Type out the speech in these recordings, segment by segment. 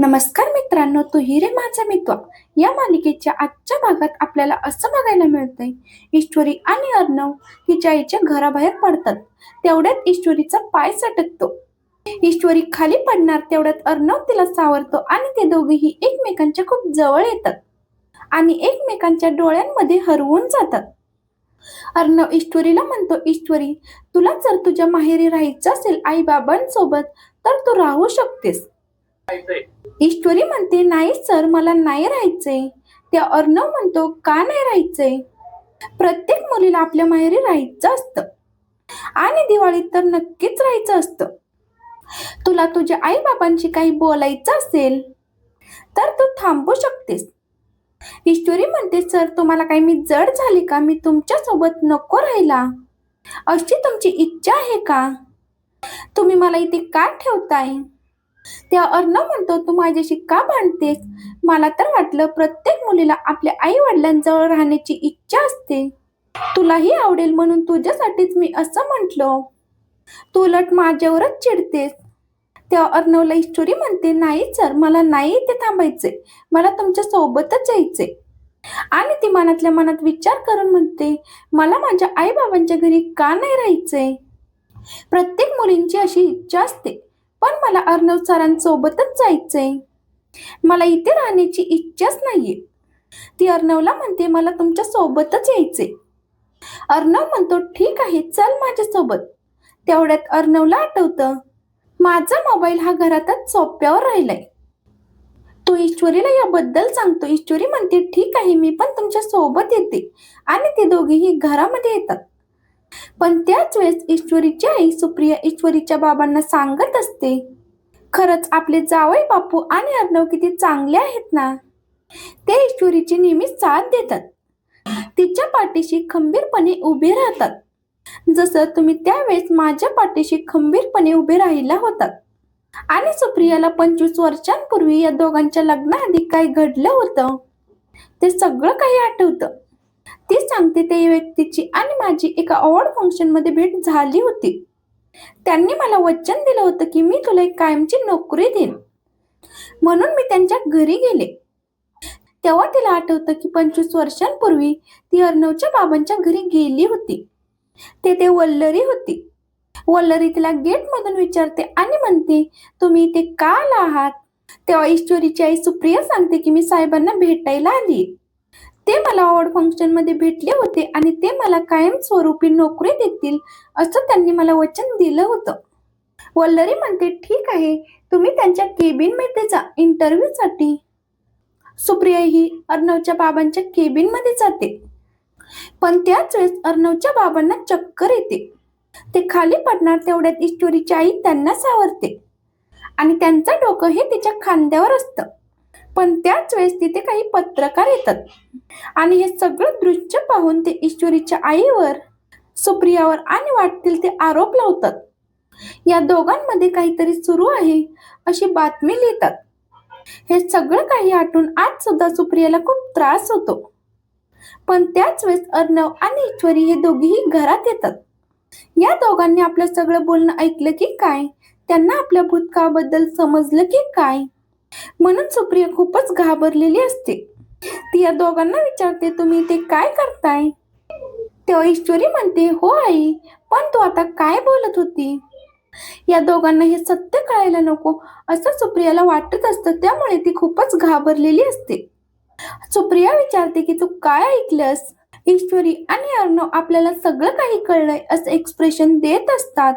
नमस्कार मित्रांनो तू हिरे माझा मित्र. या मालिकेच्या आजच्या भागात आपल्याला असं बघायला मिळतंय ईश्वरी आणि अर्णव तिच्या आईच्या घराबाहेर पडतात. तेवढ्यात ईश्वरीचा पाय सटकतो. ईश्वरी खाली पडणार तेवढ्यात अर्णव तिला सावरतो आणि ते दोघेही एकमेकांच्या खूप जवळ येतात. आणि एकमेकांच्या डोळ्यांमध्ये हरवून जातात. अर्णव ईश्वरीला म्हणतो ईश्वरी तुला जर तुझ्या माहेरी राहायचं असेल आई बाबांसोबत तर तू राहू शकतेस. ईश्वरी म्हणते नाही सर मला नाही राहायचंय. त्या अर्णव म्हणतो का नाही राहायचंय? प्रत्येक मुलीला आपल्या माहेरी राहायचं असतं. आणि दिवाळीत तर नक्कीच राहायचं असतं. तुला तुझ्या आई बाबांशी काही बोलायचं असेल तर तू थांबू शकतेस. ईश्वरी म्हणते सर तुम्हाला काही मी जड झाली का? मी तुमच्यासोबत नको राहिला अशी तुमची इच्छा आहे का? तुम्ही मला इथे का ठेवताय? तेव्हा अर्णव म्हणतो तू माझ्याशी का भांडतेस? मला तर वाटलं प्रत्येक मुलीला आपल्या आई वडिलांजवळ राहण्याची इच्छा असते. तुलाही आवडेल म्हणून तुझ्यासाठीच मी असं म्हटलं. तू उलट माझ्यावरच चिडतेस. त्या अर्णवला ईश्वरी म्हणते नाही सर मला नाही इथे थांबायचे मला तुमच्या सोबतच यायचे आणि ती मनातल्या मनात विचार करून म्हणते मला माझ्या आई बाबांच्या घरी का नाही राहायचंय? प्रत्येक मुलींची अशी इच्छा असते. पण मला अर्णव सरांसोबतच जायचंय. मला इथे राहण्याची इच्छाच नाहीये. ती अर्णवला म्हणते मला तुमच्या सोबतच यायचे अर्णव म्हणतो ठीक आहे चल माझ्यासोबत. तेवढ्यात अर्णवला आठवतं माझा मोबाईल हा घरातच सोप्यावर राहिलाय. तो ईश्वरीला याबद्दल सांगतो. ईश्वरी म्हणते ठीक आहे मी पण तुमच्यासोबत येते. आणि ते दोघेही घरामध्ये येतात. पण त्याच वेळेस ईश्वरीची आई सुप्रिया ईश्वरीच्या बाबांना सांगत असते खरंच आपले जावई बापू आणि अर्णव किती चांगले आहेत ना. ते ईश्वरीची नेहमी साथ देतात. तिच्या पाठीशी खंबीरपणे उभे राहतात. जसं तुम्ही त्यावेळेस माझ्या पाठीशी खंबीरपणे उभे राहिला होतात. आणि सुप्रियाला पंचवीस वर्षांपूर्वी या दोघांच्या लग्नाआधी काय घडलं होतं. ते सगळं काही आठवतं. ती सांगते त्या व्यक्तीची. आणि माझी एका अवॉर्ड फंक्शनमध्ये भेट झाली होती. त्यांनी मला वचन दिलं होतं की मी तुला एक कायमची नोकरी देईन. म्हणून मी त्यांच्या घरी गेले. तेव्हा तिला आठवतं की पंचवीस वर्षांपूर्वी ती अर्णवच्या बाबांच्या घरी गेली होती. ते ते वल्लरी होती. वल्लरी तिला गेट मधून विचारते आणि म्हणते तुम्ही इथे का आला आहात? तेव्हा ईश्वरीची आई सुप्रिया सांगते की मी साहेबांना भेटायला आली ते मला अवॉर्ड फंक्शनमध्ये भेटले होते आणि ते मला कायमस्वरूपी नोकरी देतील असं त्यांनी मला वचन दिलं होतं. वल्लरी म्हणते ठीक आहे तुम्ही त्यांच्या केबिनमध्ये जा इंटरव्ह्यू साठी. सुप्रिया ही अर्णवच्या बाबांच्या केबिनमध्ये जाते. पण त्याच वेळेस अर्णवच्या बाबांना चक्कर येते. ते खाली पडणार तेवढ्यात ईश्वरीची आई त्यांना सावरते. आणि त्यांचं डोकं हे तिच्या खांद्यावर असतं. पण त्याच वेळेस तिथे काही पत्रकार येतात. आणि हे सगळं दृश्य पाहून ते ईश्वरीच्या आईवर सुप्रियावर आणि वाटतील ते आरोप लावतात. या दोघांमध्ये काहीतरी सुरू आहे अशी बातमी लिहितात. हे सगळं काही आठवून आज सुद्धा सुप्रियाला खूप त्रास होतो. पण त्याच वेळेस अर्णव आणि ईश्वरी हे दोघेही घरात येतात. या दोघांनी आपलं सगळं बोलणं ऐकलं की काय? त्यांना आपल्या भूतकाळाबद्दल समजलं की काय? म्हणून सुप्रिया खूपच घाबरलेली असते. ती या दोघांना विचारते तुम्ही ते काय करताय? तेव्हा ईश्वरी म्हणते हो आई पण तू आता काय बोलत होती? या दोघांना हे सत्य कळायला नको. असं सुप्रियाला वाटत असतं त्यामुळे ती खूपच घाबरलेली असते. सुप्रिया विचारते की तू काय ऐकलंस? ईश्वरी आणि अर्णव आपल्याला सगळं काही कळलंय असं एक्सप्रेशन देत असतात.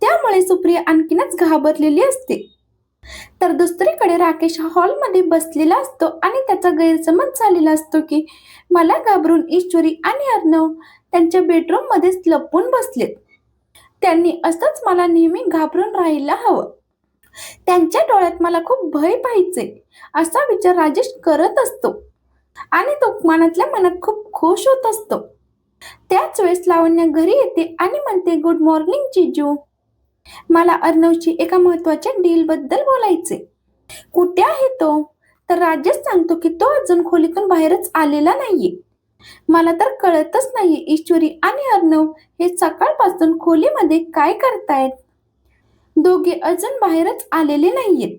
त्यामुळे सुप्रिया आणखीनच घाबरलेली असते. तर दुसरीकडे राकेश हॉलमध्ये बसलेला असतो आणि त्याचा गैरसमज झालेला असतो की मला घाबरून ईश्वरी आणि अर्णव त्यांच्या बेडरूम मध्येच लपून बसलेत. त्यांनी असंच मला नेहमी घाबरून राहायला हवं. त्यांच्या डोळ्यात मला खूप भय पाहिजे असा विचार राजेश करत असतो. आणि तो मनातल्या मनात खूप खुश होत असतो. त्याच वेळेस लावण्या घरी येते आणि म्हणते गुड मॉर्निंग जिजू मला अर्णवची एका महत्त्वाच्या डील बद्दल बोलायचे कुठे आहे तो? तर राजेश सांगतो की तो अजून खोलीतून बाहेरच आलेला नाहीये. मला तर कळतच नाही ईश्वरी आणि अर्णव हे सकाळपासून खोलीमध्ये काय करतायत? दोघे अजून बाहेरच आलेले नाहीयेत.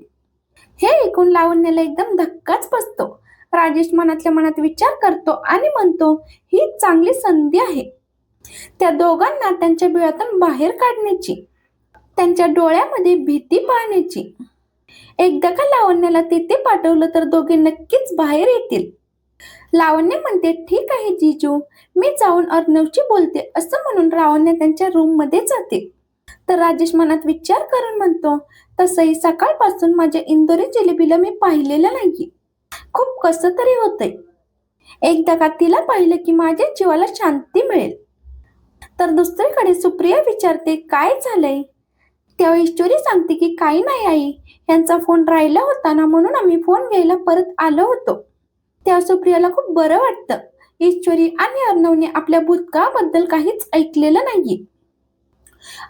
हे ऐकून लावण्याला एकदम धक्काच बसतो. राजेश मनातल्या मनात विचार करतो आणि म्हणतो ही चांगली संधी आहे. त्या दोघांना त्यांच्या बिळातून बाहेर काढण्याची. त्यांच्या डोळ्यामध्ये भीती पाहण्याची. एकदा का लावण्याला तिथे पाठवलं तर दोघे नक्कीच बाहेर येतील. लावण्य म्हणते ठीक आहे जिजू मी जाऊन अर्णवची बोलते. असं म्हणून लावण्य त्यांच्या रूममध्ये जाते. तर राजेश मनात विचार करून म्हणतो तसंही सकाळपासून माझ्या इंदोरी जिलेबीला मी पाहिलेलं नाही खूप कसं तरी होतंय. एकदा का तिला पाहिलं की माझ्या जीवाला शांती मिळेल. तर दुसरीकडे सुप्रिया विचारते काय झालंय? तेव्हा ईश्वरी सांगते की काही नाही आई यांचा फोन राहिला होता ना म्हणून आम्ही फोन घ्यायला परत आलो होतो. तेव्हा सुप्रियाला खूप बरं वाटतं. ईश्वरी आणि अर्णवने आपल्या भूतकाळाबद्दल काहीच ऐकलेलं नाहीये.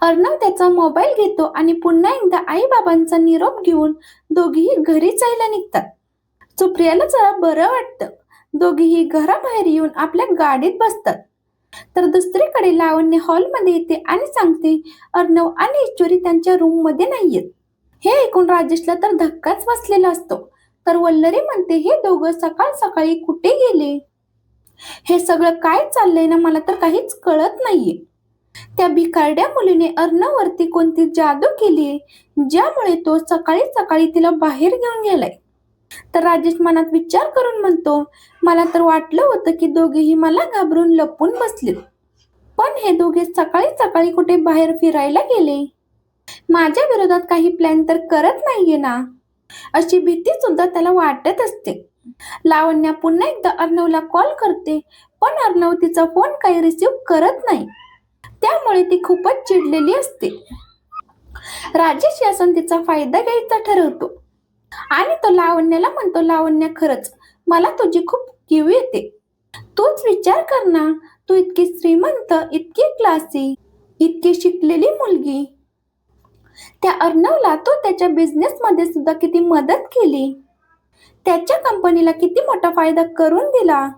अर्णव त्याचा मोबाईल घेतो आणि पुन्हा एकदा आई बाबांचा निरोप घेऊन दोघीही घरी जायला निघतात. सुप्रियाला जरा बरं वाटतं. दोघीही घराबाहेर येऊन आपल्या गाडीत बसतात. तर दुसरीकडे लावण्य हॉलमध्ये येते आणि सांगते अर्णव आणि ईश्वरी त्यांच्या रूममध्ये नाहीयेत. हे ऐकून राजेशला तर धक्काच बसलेला असतो. तर वल्लरी म्हणते हे दोघं सकाळ सकाळी कुठे गेले? हे सगळं काय चाललंय ना मला तर काहीच कळत नाहीये. त्या भिकारड्या मुलीने अर्णवरती कोणती जादू केली ज्यामुळे तो सकाळी सकाळी तिला बाहेर घेऊन गेलाय. तर राजेश मनात विचार करून म्हणतो मला तर वाटलं होतं की दोघेही मला घाबरून लपून बसले पण हे दोघे सकाळी सकाळी कुठे बाहेर फिरायला गेले? माझ्या विरोधात काही प्लॅन तर करत नाहीये ना. अशी भीती सुद्धा त्याला वाटत असते. लावण्या पुन्हा एकदा अर्णवला कॉल करते पण अर्णव तिचा फोन काही रिसीव्ह करत नाही. त्यामुळे ती खूपच चिडलेली असते. राजेश या संधीचा फायदा घ्यायचा ठरवतो. आणि तो लावण्याला म्हणतो लावण्या खरंच मला तुझी खूप किव येते. तूच विचार कर ना तू इतकी श्रीमंत इतकी क्लासी इतकी शिकलेली मुलगी. त्या अर्णवला तो त्याच्या बिझनेस मध्ये सुद्धा किती मदत केली. त्याच्या कंपनीला किती मोठा फायदा करून दिला.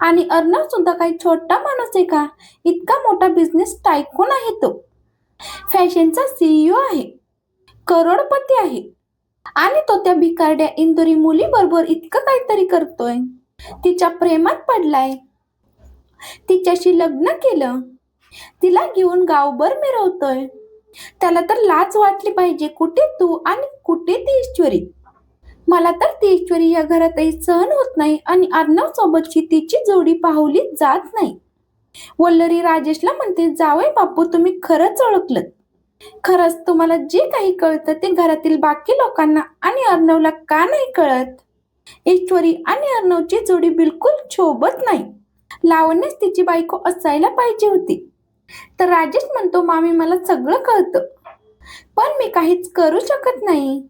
आणि अर्णव सुद्धा काही छोटा माणूस आहे का? इतका मोठा बिझनेस टायकून आहे तो. फॅशनचा सीईओ आहे. करोडपती आहे. आणि तो त्या भिकारड्या इंदोरी मुली बरोबर इतकं काहीतरी करतोय. तिच्या प्रेमात पडलाय. तिच्याशी लग्न केलं. तिला घेऊन गावभर मिरवतोय. त्याला तर लाज वाटली पाहिजे कुठे तू आणि कुठे ती ईश्वरी? मला तर ती ईश्वरी या घरातही सहन होत नाही आणि अर्णव सोबतची तिची जोडी पाहुली जात नाही. वल्लरी राजेशला म्हणते जावय बापू तुम्ही खरंच ओळखलं खरंच तुम्हाला जे काही कळतं ते घरातील बाकी लोकांना आणि अर्णवला का नाही कळत? ईश्वरी आणि अर्णवची जोडी बिलकुल शोभत नाही. लावण्यास तिची बायको असायला पाहिजे होती. तर राजेश म्हणतो मामी मला सगळं कळतं. पण मी काहीच करू शकत नाही.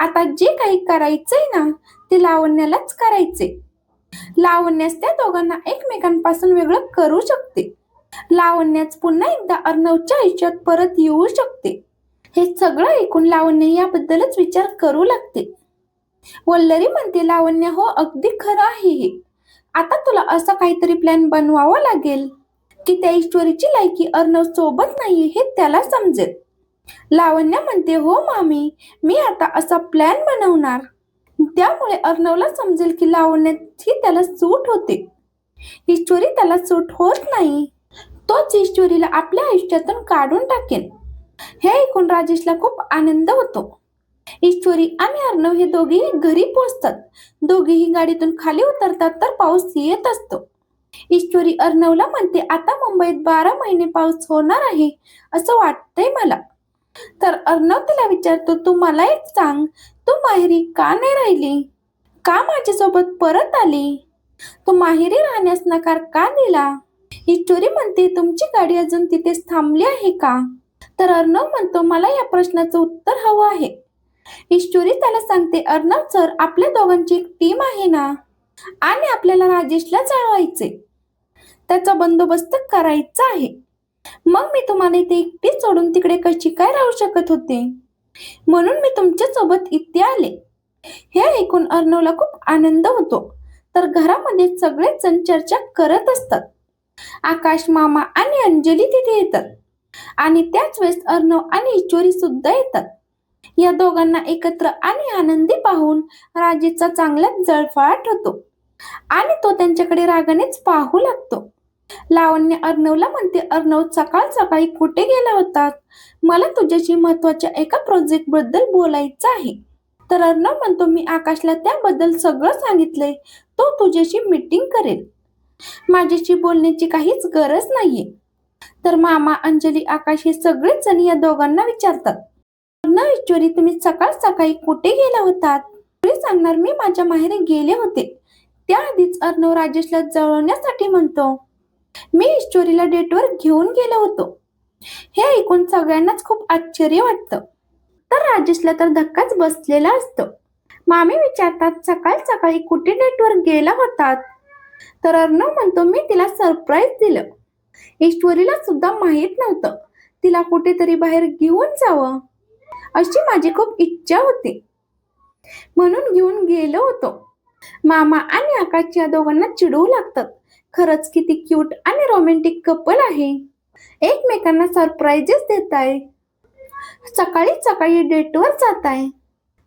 आता जे काही करायचंय ना ते लावण्यालाच करायचे लावण्यास त्या दोघांना एकमेकांपासून वेगळं करू शकते. लावण्याच पुन्हा एकदा अर्णवच्या आयुष्यात परत येऊ शकते. हे सगळं ऐकून लावण्य याबद्दलच विचार करू लागते. वल्लरी म्हणते लावण्य हो अगदी खरं आहे हे. आता तुला असा काहीतरी प्लॅन बनवावा लागेल की त्या ईश्वरीची लायकी अर्णव सोबत नाही हे त्याला समजेल. लावण्य म्हणते हो मामी मी आता असा प्लॅन बनवणार. त्यामुळे अर्णवला समजेल की लावण्याची त्याला सूट होते. ईश्वरी त्याला सूट होत नाही. तोच ईश्वरीला आपल्या आयुष्यातून काढून टाकेन. हे ऐकून राजेशला खूप आनंद होतो. ईश्वरी आणि अर्णव हे दोघेही घरी पोहोचतात. दोघेही गाडीतून खाली उतरतात तर पाऊस येत असतो. ईश्वरी अर्णवला म्हणते आता मुंबईत बारा महिने पाऊस होणार आहे असं वाटतंय मला. तर अर्णव तिला विचारतो तू मला एक सांग तू माहेरी का नाही राहिली? का माझ्यासोबत परत आली? तू माहेरी राहण्यास नकार का दिला? ईश्वरी म्हणते तुमची गाडी अजून तिथेच थांबली आहे का? तर अर्णव म्हणतो मला या प्रश्नाचं उत्तर हवं आहे. ईश्वरी त्याला सांगते अर्णव सर आपल्या दोघांची एक टीम आहे ना? आणि आपल्याला राजेशला जाळवायचे त्याचा बंदोबस्त करायचा आहे. मग मी तुम्हाला इथे एकटी सोडून तिकडे कशी काय राहू शकत होते? म्हणून मी तुमच्यासोबत इथे आले. हे ऐकून अर्णवला खूप आनंद होतो. तर घरामध्ये सगळेच जण चर्चा करत असतात. आकाश मामा आणि अंजली तिथे येतात. आणि त्याच वेळेस अर्णव आणि ईश्वरी सुद्धा येतात. या दोघांना एकत्र आणि आनंदी पाहून राजेचा चांगलाच जळफळाट होतो आणि तो त्यांच्याकडे रागानेच पाहू लागतो. लावण्य अर्णवला म्हणते अर्णव सकाळ सकाळी कुठे गेला होता? मला तुझ्याशी महत्त्वाच्या एका प्रोजेक्टबद्दल बोलायचं आहे. तर अर्णव म्हणतो मी आकाशला त्याबद्दल सगळं सांगितलंय. तो तुझ्याशी मीटिंग करेल. माझ्याशी बोलण्याची काहीच गरज नाहीये. तर मामा अंजली आकाश हे सगळेच जण या दोघांना विचारतात. अर्णव ईश्वरी तुम्ही सकाळ सकाळी कुठे गेला होतात? तुम्ही सांगणार मी माझ्या माहेरी गेले होते. त्याआधीच अर्णव राजेशला जळवण्यासाठी म्हणतो मी ईश्वरीला डेटवर घेऊन गेलो होतो. हे ऐकून सगळ्यांनाच खूप आश्चर्य वाटतं. तर राजेशला तर धक्काच बसलेला असतो. मामी विचारतात सकाळ सकाळी कुठे डेटवर गेला होतात? तर अर्णव म्हणतो मी तिला सरप्राईज दिलं. ईश्वरीला सुद्धा माहीत नव्हतं. तिला कुठेतरी बाहेर घेऊन जावं अशी माझी खूप इच्छा होती. म्हणून घेऊन गेलो होतो. मामा आणि आकाश या दोघांना चिडवू लागतात. खरंच किती क्यूट आणि रोमॅन्टिक कपल आहे. एकमेकांना सरप्राईजेस देत आहे सकाळी सकाळी डेटवर जात आहे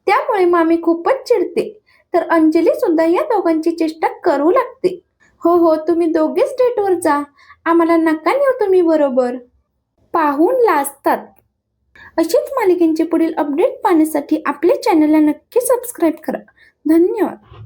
त्यामुळे मामी खूपच चिडते. तर अंजली सुद्धा या दोघांची चेष्टा करू लागते. हो हो तुम्ही दोघेच डेटवर जा. आम्हाला नका नेऊ तुम्ही बरोबर. पाहून लाजतात. अशीच मालिकेंचे पुढील अपडेट पाहण्यासाठी आपल्या चॅनलला नक्की सबस्क्राईब करा. धन्यवाद.